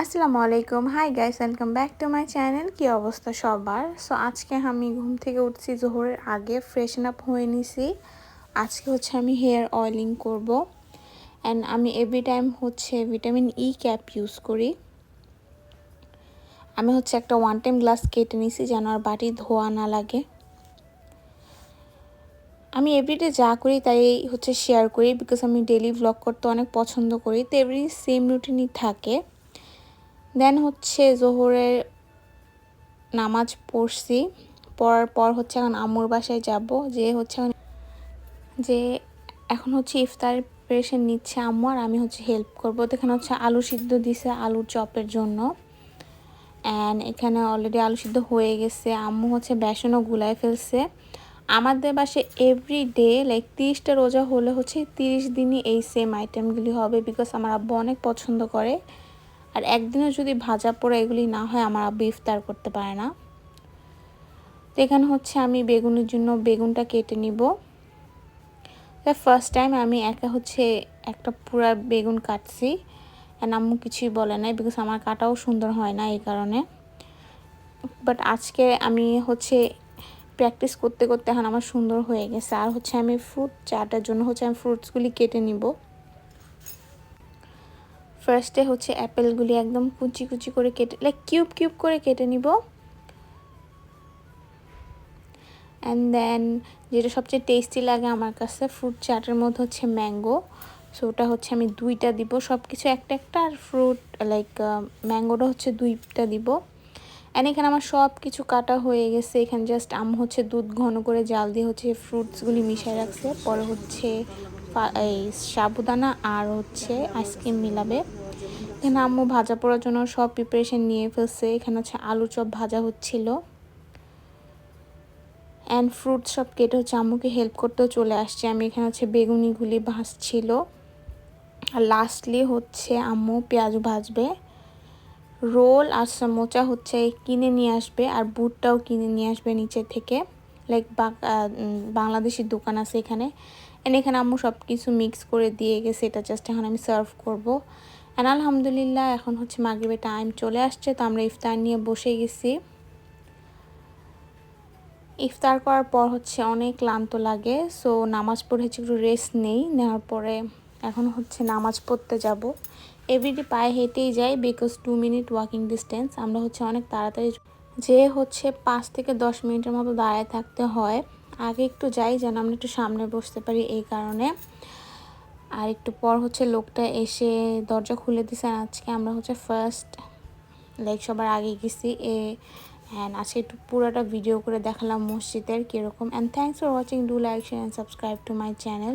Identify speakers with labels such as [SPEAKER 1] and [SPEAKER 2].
[SPEAKER 1] আসসালামু আলাইকুম hi guys welcome back to my channel কী অবস্থা সবার? সো আজকে আমি ঘুম থেকে উঠছি, জোহরের আগে ফ্রেশন আপ হয়ে নিছি। আজকে হচ্ছে আমি হেয়ার অয়েলিং করব। অ্যান্ড আমি এভরি টাইম হচ্ছে ভিটামিন ই ক্যাপ ইউজ করি। আমি হচ্ছে একটা ওয়ান টাইম গ্লাস কেটে নিছি যেন আর বাটি ধোয়া না লাগে। আমি এভরিডে যা করি তাই হচ্ছে শেয়ার করি বিকজ আমি ডেলি ভ্লগ করতে অনেক পছন্দ করি। তো এভরি সেম রুটিনই থাকে। দেন হচ্ছে জোহরের নামাজ পড়ছি। পড়ার পর হচ্ছে এখন আম্মুর বাসায় যাব। যে হচ্ছে যে এখন হচ্ছে ইফতার প্রিপারেশন নিচ্ছে আম্মু আর আমি হচ্ছে হেল্প করব। এখানে হচ্ছে আলু সিদ্ধ দিছে আলুর চপের জন্য। অ্যান্ড এখানে অলরেডি আলু সিদ্ধ হয়ে গেছে। আম্মু হচ্ছে বেসনও গুলায় ফেলছে। আমাদের বাসে এভরি ডে লাইক তিরিশটা রোজা হলে হচ্ছে তিরিশ দিনই এই সেম আইটেমগুলি হবে। বিকজ আমার আব্বু অনেক পছন্দ করে। আর একদিনও যদি ভাজা পোড়া এগুলি না হয়, আমার আব্বু ইফতার করতে পারে না। তো এখানে হচ্ছে আমি বেগুনের জন্য বেগুনটা কেটে নিব। ফার্স্ট টাইম আমি একা হচ্ছে একটা পুরা বেগুন কাটছি। অ্যান্ড আম্মু কিছুই বলে নাই বিকজ আমার কাটাও সুন্দর হয় না এই কারণে। বাট আজকে আমি হচ্ছে প্র্যাকটিস করতে করতে এখন আমার সুন্দর হয়ে গেছে। আর হচ্ছে আমি ফ্রুট চাটার জন্য হচ্ছে আমি ফ্রুটসগুলি কেটে নিব। ফার্স্টে হচ্ছে অ্যাপেলগুলি একদম কুচি কুচি করে কেটে লাইক কিউব কিউব করে কেটে নিব। অ্যান্ড দেন যেটা সবচেয়ে টেস্টি লাগে আমার কাছে ফ্রুট চাটের মধ্যে হচ্ছে ম্যাঙ্গো সো ওটা হচ্ছে আমি দুইটা দিব সব কিছু একটা একটা আর ফ্রুট লাইক ম্যাঙ্গোটা হচ্ছে দুইটা দিব। অ্যান্ড এখানে আমার সব কিছু কাটা হয়ে গেছে। এখানে জাস্ট আম হচ্ছে দুধ ঘন করে জাল দিয়ে হচ্ছে ফ্রুটসগুলি মিশিয়ে রাখছে। পরে হচ্ছে এই সাবুদানা আর হচ্ছে আইসক্রিম মিলাবে। এখানে আম্মু ভাজা পড়ার জন্য সব প্রিপারেশন নিয়ে ফেলছে। এখানে হচ্ছে আলু চপ ভাজা হচ্ছিল। অ্যান্ড ফ্রুট সব কেটে হচ্ছে আম্মুকে হেল্প করতেও চলে আসছে। আমি এখানে হচ্ছে বেগুনিগুলি ভাজছিল। আর লাস্টলি হচ্ছে আম্মু পেঁয়াজ ভাজবে। রোল আর সমোচা হচ্ছে কিনে নিয়ে আসবে আর বুটটাও কিনে নিয়ে আসবে নিচে থেকে। লাইক বাংলাদেশি দোকান আছে এখানে। এন্ড এখানে আম্মু সব কিছু মিক্স করে দিয়ে গেছে, এটা জাস্ট এখন আমি সার্ভ করব। অ্যান্ড আলহামদুলিল্লাহ, এখন হচ্ছে মাগরিবের টাইম চলে আসছে, তো আমরা ইফতার নিয়ে বসে গেছি। ইফতার করার পর হচ্ছে অনেক ক্লান্ত লাগে সো নামাজ পড়ে হচ্ছে একটু রেস্ট নেই, নেওয়ার পরে এখন হচ্ছে নামাজ পড়তে যাব। এভরিডে পায়ে হেঁটেই যাই because two minute walking distance আমরা হচ্ছে অনেক তাড়াতাড়ি যে হচ্ছে পাঁচ থেকে দশ মিনিটের মতো দাঁড়ায় থাকতে হয়। আগে একটু যাই যেন আমরা একটু সামনে বসতে পারি এই কারণে। আর একটু পর হচ্ছে লোকটা এসে দরজা খুলে দিছে আজকে আমরা হচ্ছে ফার্স্ট লাইক সবার আগে গেছি এ অ্যান্ড আজকে একটু পুরোটা ভিডিও করে দেখালাম মসজিদের কীরকম। And thanks for watching do like share and subscribe to my channel